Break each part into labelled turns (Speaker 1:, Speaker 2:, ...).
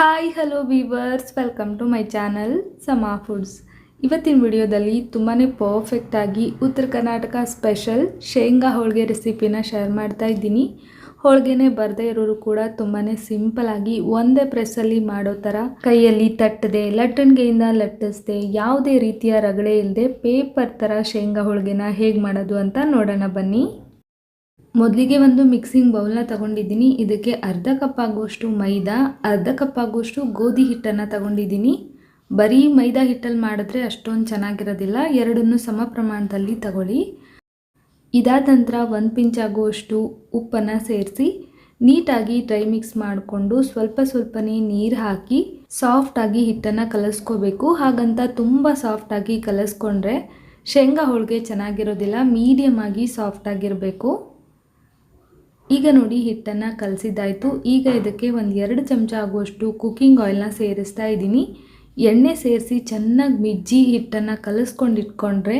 Speaker 1: Hi hello viewers welcome to my channel Sama foods ಇವತ್ತಿನ ವಿಡಿಯೋದಲ್ಲಿ ತುಂಬಾ ಪರ್ಫೆಕ್ಟಾಗಿ ಉತ್ತರ ಕರ್ನಾಟಕ ಸ್ಪೆಷಲ್ ಶೇಂಗಾ ಹೋಳಿಗೆ ರೆಸಿಪಿನ ಶೇರ್ ಮಾಡ್ತಾ ಇದ್ದೀನಿ. ಹೋಳಿಗೆನೇ ಬರದೇ ಇರೋರು ಕೂಡ ತುಂಬಾ ಸಿಂಪಲಾಗಿ ಒಂದೇ ಪ್ರೆಸ್ಸಲ್ಲಿ ಮಾಡೋ ಥರ ಕೈಯಲ್ಲಿ ತಟ್ಟದೆ, ಲಟ್ಟಣಿಗೆಯಿಂದ ಲಟ್ಟಿಸ್ದೆ, ಯಾವುದೇ ರೀತಿಯ ರಗಳೆ ಇಲ್ಲದೆ ಪೇಪರ್ ಥರ ಶೇಂಗಾ ಹೋಳಿಗೆನ ಹೇಗೆ ಮಾಡೋದು ಅಂತ ನೋಡೋಣ ಬನ್ನಿ. ಮೊದಲಿಗೆ ಒಂದು ಮಿಕ್ಸಿಂಗ್ ಬೌಲ್ನ ತಗೊಂಡಿದ್ದೀನಿ. ಇದಕ್ಕೆ ಅರ್ಧ ಕಪ್ ಆಗುವಷ್ಟು ಮೈದಾ, ಅರ್ಧ ಕಪ್ ಆಗುವಷ್ಟು ಗೋಧಿ ಹಿಟ್ಟನ್ನು ತಗೊಂಡಿದ್ದೀನಿ. ಬರೀ ಮೈದಾ ಹಿಟ್ಟಲ್ಲಿ ಮಾಡಿದ್ರೆ ಅಷ್ಟೊಂದು ಚೆನ್ನಾಗಿರೋದಿಲ್ಲ. ಎರಡನ್ನೂ ಸಮ ಪ್ರಮಾಣದಲ್ಲಿ ತಗೊಳ್ಳಿ. ಇದಾದ ನಂತರ ಒಂದು ಪಿಂಚ್ ಆಗುವಷ್ಟು ಉಪ್ಪನ್ನು ಸೇರಿಸಿ ನೀಟಾಗಿ ಡ್ರೈ ಮಿಕ್ಸ್ ಮಾಡಿಕೊಂಡು ಸ್ವಲ್ಪ ಸ್ವಲ್ಪನೇ ನೀರು ಹಾಕಿ ಸಾಫ್ಟಾಗಿ ಹಿಟ್ಟನ್ನು ಕಲಿಸ್ಕೋಬೇಕು. ಹಾಗಂತ ತುಂಬ ಸಾಫ್ಟಾಗಿ ಕಲಸ್ಕೊಂಡ್ರೆ ಶೇಂಗಾ ಹೋಳಿಗೆ ಚೆನ್ನಾಗಿರೋದಿಲ್ಲ. ಮೀಡಿಯಮ್ ಆಗಿ ಸಾಫ್ಟಾಗಿರಬೇಕು ಈಗ ನೋಡಿ ಹಿಟ್ಟನ್ನು ಕಲಸಿದ್ದಾಯಿತು. ಈಗ ಇದಕ್ಕೆ ಒಂದು ಎರಡು ಚಮಚ ಆಗುವಷ್ಟು ಕುಕ್ಕಿಂಗ್ ಆಯಿಲ್ನ ಸೇರಿಸ್ತಾ ಇದ್ದೀನಿ. ಎಣ್ಣೆ ಸೇರಿಸಿ ಚೆನ್ನಾಗಿ ಮಿಜ್ಜಿ ಹಿಟ್ಟನ್ನು ಕಲಸ್ಕೊಂಡಿಟ್ಕೊಂಡ್ರೆ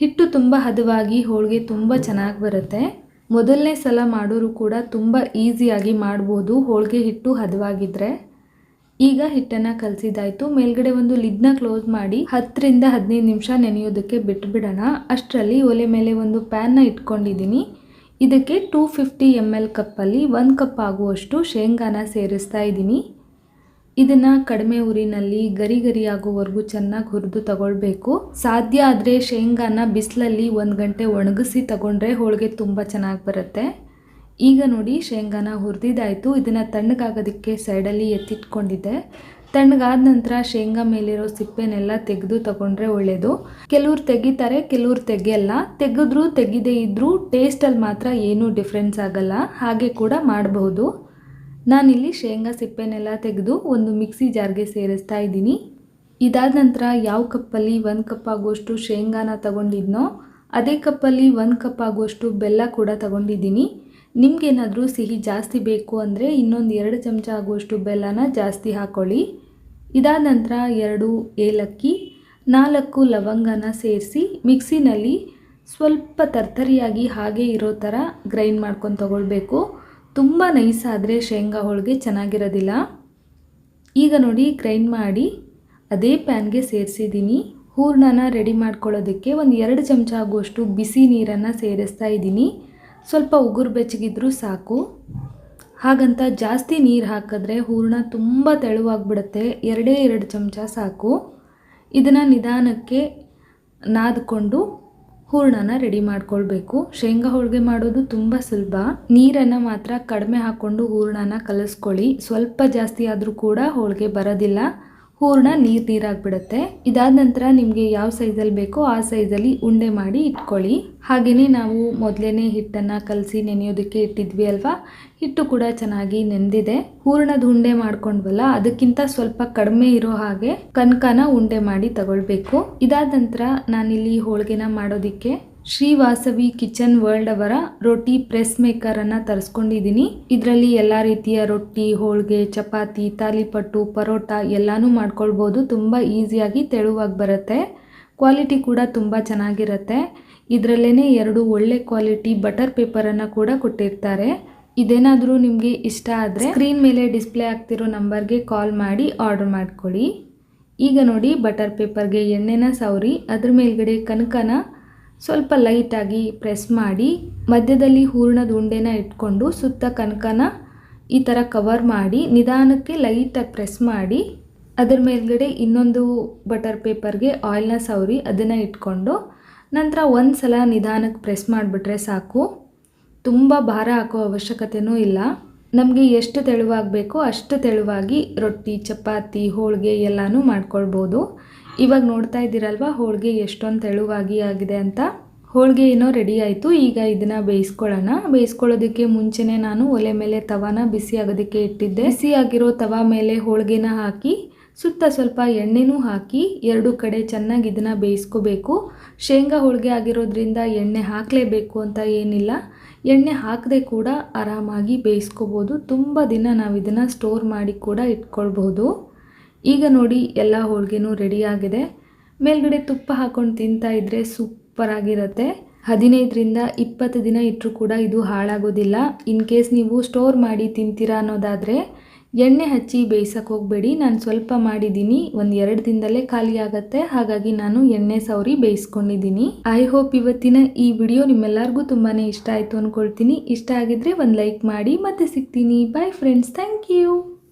Speaker 1: ಹಿಟ್ಟು ತುಂಬ ಹದವಾಗಿ ಹೋಳಿಗೆ ತುಂಬ ಚೆನ್ನಾಗಿ ಬರುತ್ತೆ. ಮೊದಲನೇ ಸಲ ಮಾಡೋರು ಕೂಡ ತುಂಬ ಈಸಿಯಾಗಿ ಮಾಡ್ಬೋದು ಹೋಳಿಗೆ ಹಿಟ್ಟು ಹದವಾಗಿದ್ದರೆ ಈಗ ಹಿಟ್ಟನ್ನು ಕಲಸಿದ್ದಾಯಿತು. ಮೇಲ್ಗಡೆ ಒಂದು ಲಿಡ್ನ ಕ್ಲೋಸ್ ಮಾಡಿ ಹತ್ತರಿಂದ ಹದಿನೈದು ನಿಮಿಷ ನೆನೆಯೋದಕ್ಕೆ ಬಿಟ್ಬಿಡೋಣ. ಅಷ್ಟರಲ್ಲಿ ಒಲೆ ಮೇಲೆ ಒಂದು ಪ್ಯಾನ್ನ ಇಟ್ಕೊಂಡಿದ್ದೀನಿ. ಇದಕ್ಕೆ ಟೂ ಫಿಫ್ಟಿ ಎಂ ಎಲ್ ಕಪ್ಪಲ್ಲಿ ಒಂದು ಕಪ್ ಆಗುವಷ್ಟು ಶೇಂಗಾನ ಸೇರಿಸ್ತಾ ಇದ್ದೀನಿ. ಇದನ್ನು ಕಡಿಮೆ ಊರಿನಲ್ಲಿ ಗರಿ ಗರಿ ಚೆನ್ನಾಗಿ ಹುರಿದು ತಗೊಳ್ಬೇಕು. ಸಾಧ್ಯ ಆದರೆ ಶೇಂಗಾನ ಬಿಸಿಲಲ್ಲಿ ಒಂದು ಗಂಟೆ ಒಣಗಿಸಿ ತಗೊಂಡ್ರೆ ಹೋಳಿಗೆ ತುಂಬ ಚೆನ್ನಾಗಿ ಬರುತ್ತೆ. ಈಗ ನೋಡಿ ಶೇಂಗಾನ ಹುರಿದಿದ್ದಾಯಿತು. ಇದನ್ನು ತಣ್ಣಗಾಗೋದಕ್ಕೆ ಸೈಡಲ್ಲಿ ಎತ್ತಿಟ್ಕೊಂಡಿದ್ದೆ. ತಣ್ಣಗಾದ ನಂತರ ಶೇಂಗಾ ಮೇಲಿರೋ ಸಿಪ್ಪೆನೆಲ್ಲ ತೆಗೆದು ತಗೊಂಡ್ರೆ ಒಳ್ಳೆಯದು ಕೆಲವ್ರು ತೆಗಿತಾರೆ, ಕೆಲವ್ರು ತೆಗೆಯಲ್ಲ. ತೆಗೆದ್ರು ತೆಗೆದೇ ಇದ್ದರೂ ಟೇಸ್ಟಲ್ಲಿ ಮಾತ್ರ ಏನೂ ಡಿಫ್ರೆನ್ಸ್ ಆಗಲ್ಲ. ಹಾಗೆ ಕೂಡ ಮಾಡಬಹುದು. ನಾನಿಲ್ಲಿ ಶೇಂಗಾ ಸಿಪ್ಪೆನೆಲ್ಲ ತೆಗೆದು ಒಂದು ಮಿಕ್ಸಿ ಜಾರ್ಗೆ ಸೇರಿಸ್ತಾ ಇದ್ದೀನಿ. ಇದಾದ ನಂತರ ಯಾವ ಕಪ್ಪಲ್ಲಿ ಒಂದು ಕಪ್ ಆಗುವಷ್ಟು ಶೇಂಗಾನ ತಗೊಂಡಿದ್ನೋ, ಅದೇ ಕಪ್ಪಲ್ಲಿ ಒಂದು ಕಪ್ ಆಗುವಷ್ಟು ಬೆಲ್ಲ ಕೂಡ ತಗೊಂಡಿದ್ದೀನಿ. ನಿಮ್ಗೇನಾದರೂ ಸಿಹಿ ಜಾಸ್ತಿ ಬೇಕು ಅಂದರೆ ಇನ್ನೊಂದು ಎರಡು ಚಮಚ ಆಗುವಷ್ಟು ಬೆಲ್ಲನ ಜಾಸ್ತಿ ಹಾಕ್ಕೊಳ್ಳಿ ಇದಾದ ನಂತರ ಎರಡು ಏಲಕ್ಕಿ, ನಾಲ್ಕು ಲವಂಗನ ಸೇರಿಸಿ ಮಿಕ್ಸಿನಲ್ಲಿ ಸ್ವಲ್ಪ ತರ್ತರಿಯಾಗಿ ಹಾಗೆ ಇರೋ ಥರ ಗ್ರೈಂಡ್ ಮಾಡ್ಕೊಂಡು ತಗೊಳ್ಬೇಕು. ತುಂಬ ನೈಸಾದರೆ ಶೇಂಗಾ ಹೋಳಿಗೆ ಚೆನ್ನಾಗಿರೋದಿಲ್ಲ. ಈಗ ನೋಡಿ ಗ್ರೈಂಡ್ ಮಾಡಿ ಅದೇ ಪ್ಯಾನ್ಗೆ ಸೇರಿಸಿದ್ದೀನಿ. ಹೂರ್ಣನ ರೆಡಿ ಮಾಡ್ಕೊಳ್ಳೋದಕ್ಕೆ ಒಂದು ಎರಡು ಚಮಚ ಆಗುವಷ್ಟು ಬಿಸಿ ನೀರನ್ನು ಸೇರಿಸ್ತಾ ಇದ್ದೀನಿ. ಸ್ವಲ್ಪ ಉಗುರು ಬೆಚ್ಚಗಿದ್ರೂ ಸಾಕು. ಹಾಗಂತ ಜಾಸ್ತಿ ನೀರು ಹಾಕಿದ್ರೆ ಹೂರಣ ತುಂಬ ತೆಳುವಾಗಿಬಿಡುತ್ತೆ. ಎರಡೇ ಎರಡು ಚಮಚ ಸಾಕು. ಇದನ್ನು ನಿಧಾನಕ್ಕೆ ನಾದ್ಕೊಂಡು ಹೂರಣನ ರೆಡಿ ಮಾಡ್ಕೊಳ್ಬೇಕು. ಶೇಂಗಾ ಹೋಳಿಗೆ ಮಾಡೋದು ತುಂಬ ಸುಲಭ. ನೀರನ್ನು ಮಾತ್ರ ಕಡಿಮೆ ಹಾಕ್ಕೊಂಡು ಹೂರಣನ ಕಲಿಸ್ಕೊಳ್ಳಿ. ಸ್ವಲ್ಪ ಜಾಸ್ತಿ ಆದರೂ ಕೂಡ ಹೋಳಿಗೆ ಬರೋದಿಲ್ಲ. ಹೂರಣ ನೀರು ನೀರಾಗಿಬಿಡುತ್ತೆ. ಇದಾದ ನಂತರ ನಿಮಗೆ ಯಾವ ಸೈಜಲ್ಲಿ ಬೇಕೋ ಆ ಸೈಜಲ್ಲಿ ಉಂಡೆ ಮಾಡಿ ಇಟ್ಕೊಳ್ಳಿ. ಹಾಗೆಯೇ ನಾವು ಮೊದಲೇ ಹಿಟ್ಟನ್ನು ಕಲಸಿ ನೆನೆಯೋದಕ್ಕೆ ಇಟ್ಟಿದ್ವಿ ಅಲ್ವಾ? ಹಿಟ್ಟು ಕೂಡ ಚೆನ್ನಾಗಿ ನೆಂದಿದೆ. ಹೂರ್ಣದ ಉಂಡೆ ಮಾಡ್ಕೊಂಡ್ವಲ್ಲ, ಅದಕ್ಕಿಂತ ಸ್ವಲ್ಪ ಕಡಿಮೆ ಇರೋ ಹಾಗೆ ಕನಕನ ಉಂಡೆ ಮಾಡಿ ತಗೊಳ್ಬೇಕು. ಇದಾದ ನಂತರ ನಾನಿಲ್ಲಿ ಹೋಳಿಗೆನ ಮಾಡೋದಕ್ಕೆ ಶ್ರೀವಾಸವಿ ಕಿಚನ್ ವರ್ಲ್ಡ್ ಅವರ ರೊಟ್ಟಿ ಪ್ರೆಸ್ ಮೇಕರನ್ನು ತರಿಸ್ಕೊಂಡಿದ್ದೀನಿ. ಇದರಲ್ಲಿ ಎಲ್ಲ ರೀತಿಯ ರೊಟ್ಟಿ, ಹೋಳಿಗೆ, ಚಪಾತಿ, ತಾಲಿಪಟ್ಟು, ಪರೋಟ ಎಲ್ಲನೂ ಮಾಡ್ಕೊಳ್ಬೋದು. ತುಂಬ ಈಸಿಯಾಗಿ, ತೆಳುವಾಗಿ ಬರುತ್ತೆ. ಕ್ವಾಲಿಟಿ ಕೂಡ ತುಂಬ ಚೆನ್ನಾಗಿರುತ್ತೆ. ಇದರಲ್ಲೇ ಎರಡು ಒಳ್ಳೆ ಕ್ವಾಲಿಟಿ ಬಟರ್ ಪೇಪರನ್ನು ಕೂಡ ಕೊಟ್ಟಿರ್ತಾರೆ. ಇದೇನಾದರೂ ನಿಮಗೆ ಇಷ್ಟ ಆದರೆ ಸ್ಕ್ರೀನ್ ಮೇಲೆ ಡಿಸ್ಪ್ಲೇ ಆಗ್ತಿರೋ ನಂಬರ್ಗೆ ಕಾಲ್ ಮಾಡಿ ಆರ್ಡರ್ ಮಾಡ್ಕೊಳ್ಳಿ. ಈಗ ನೋಡಿ ಬಟರ್ ಪೇಪರ್ಗೆ ಎಣ್ಣೆನ ಸೌರಿ ಅದ್ರ ಮೇಲ್ಗಡೆ ಕನಕನ ಸ್ವಲ್ಪ ಲೈಟಾಗಿ ಪ್ರೆಸ್ ಮಾಡಿ, ಮಧ್ಯದಲ್ಲಿ ಹೂರಣದ ಉಂಡೆನ ಇಟ್ಕೊಂಡು ಸುತ್ತ ಕನಕನ ಈ ಥರ ಕವರ್ ಮಾಡಿ, ನಿಧಾನಕ್ಕೆ ಲೈಟಾಗಿ ಪ್ರೆಸ್ ಮಾಡಿ, ಅದರ ಮೇಲ್ಗಡೆ ಇನ್ನೊಂದು ಬಟರ್ ಪೇಪರ್ಗೆ ಆಯಿಲ್ನ ಸವರಿ ಅದನ್ನು ಇಟ್ಕೊಂಡು, ನಂತರ ಒಂದು ಸಲ ನಿಧಾನಕ್ಕೆ ಪ್ರೆಸ್ ಮಾಡಿಬಿಟ್ರೆ ಸಾಕು. ತುಂಬ ಭಾರ ಹಾಕೋ ಅವಶ್ಯಕತೆಯೂ ಇಲ್ಲ. ನಮಗೆ ಎಷ್ಟು ತೆಳುವಾಗಬೇಕೋ ಅಷ್ಟು ತೆಳುವಾಗಿ ರೊಟ್ಟಿ, ಚಪಾತಿ, ಹೋಳಿಗೆ ಎಲ್ಲನೂ ಮಾಡ್ಕೊಳ್ಬೋದು. ಇವಾಗ ನೋಡ್ತಾ ಇದ್ದೀರಲ್ವ, ಹೋಳಿಗೆ ಎಷ್ಟೊಂದು ತೆಳುವಾಗಿ ಆಗಿದೆ ಅಂತ. ಹೋಳಿಗೆ ಏನೋ ರೆಡಿ ಆಯಿತು, ಈಗ ಇದನ್ನು ಬೇಯಿಸ್ಕೊಳ್ಳೋಣ. ಬೇಯಿಸ್ಕೊಳ್ಳೋದಕ್ಕೆ ಮುಂಚೆನೇ ನಾನು ಒಲೆ ಮೇಲೆ ತವಾನ ಬಿಸಿ ಆಗೋದಕ್ಕೆ ಇಟ್ಟಿದ್ದೆ. ಬಿಸಿ ಆಗಿರೋ ತವಾ ಮೇಲೆ ಹೋಳಿಗೆನ ಹಾಕಿ, ಸುತ್ತ ಸ್ವಲ್ಪ ಎಣ್ಣೆನೂ ಹಾಕಿ, ಎರಡು ಕಡೆ ಚೆನ್ನಾಗಿ ಇದನ್ನು ಬೇಯಿಸ್ಕೋಬೇಕು. ಶೇಂಗಾ ಹೋಳಿಗೆ ಆಗಿರೋದ್ರಿಂದ ಎಣ್ಣೆ ಹಾಕಲೇಬೇಕು ಅಂತ ಏನಿಲ್ಲ. ಎಣ್ಣೆ ಹಾಕದೆ ಕೂಡ ಆರಾಮಾಗಿ ಬೇಯಿಸ್ಕೋಬೋದು. ತುಂಬ ದಿನ ನಾವು ಇದನ್ನು ಸ್ಟೋರ್ ಮಾಡಿ ಕೂಡ ಇಟ್ಕೊಳ್ಬೋದು. ಈಗ ನೋಡಿ ಎಲ್ಲ ಹೋಳಿಗೆನೂ ರೆಡಿಯಾಗಿದೆ ಮೇಲ್ಗಡೆ ತುಪ್ಪ ಹಾಕ್ಕೊಂಡು ತಿಂತಾ ಇದ್ರೆ ಸೂಪರ್ ಆಗಿರುತ್ತೆ ಹದಿನೈದರಿಂದ ಇಪ್ಪತ್ತು ದಿನ ಇಟ್ಟರೂ ಕೂಡ ಇದು ಹಾಳಾಗೋದಿಲ್ಲ. ಇನ್ ಕೇಸ್ ನೀವು ಸ್ಟೋರ್ ಮಾಡಿ ತಿಂತೀರಾ ಅನ್ನೋದಾದರೆ ಎಣ್ಣೆ ಹಚ್ಚಿ ಬೇಯಿಸೋಕೆ ಹೋಗಬೇಡಿ. ನಾನು ಸ್ವಲ್ಪ ಮಾಡಿದ್ದೀನಿ. ಒಂದು ಎರಡು ದಿನದಲ್ಲೇ ಖಾಲಿ ಆಗುತ್ತೆ. ಹಾಗಾಗಿ ನಾನು ಎಣ್ಣೆ ಸವರಿ ಬೇಯಿಸ್ಕೊಂಡಿದ್ದೀನಿ. ಐ ಹೋಪ್ ಇವತ್ತಿನ ಈ ವಿಡಿಯೋ ನಿಮ್ಮೆಲ್ಲರಿಗೂ ತುಂಬಾ ಇಷ್ಟ ಆಯಿತು ಅಂದ್ಕೊಳ್ತೀನಿ ಇಷ್ಟ ಆಗಿದ್ರೆ ಒಂದು ಲೈಕ್ ಮಾಡಿ ಮತ್ತೆ ಸಿಗ್ತೀನಿ. Bye friends thank you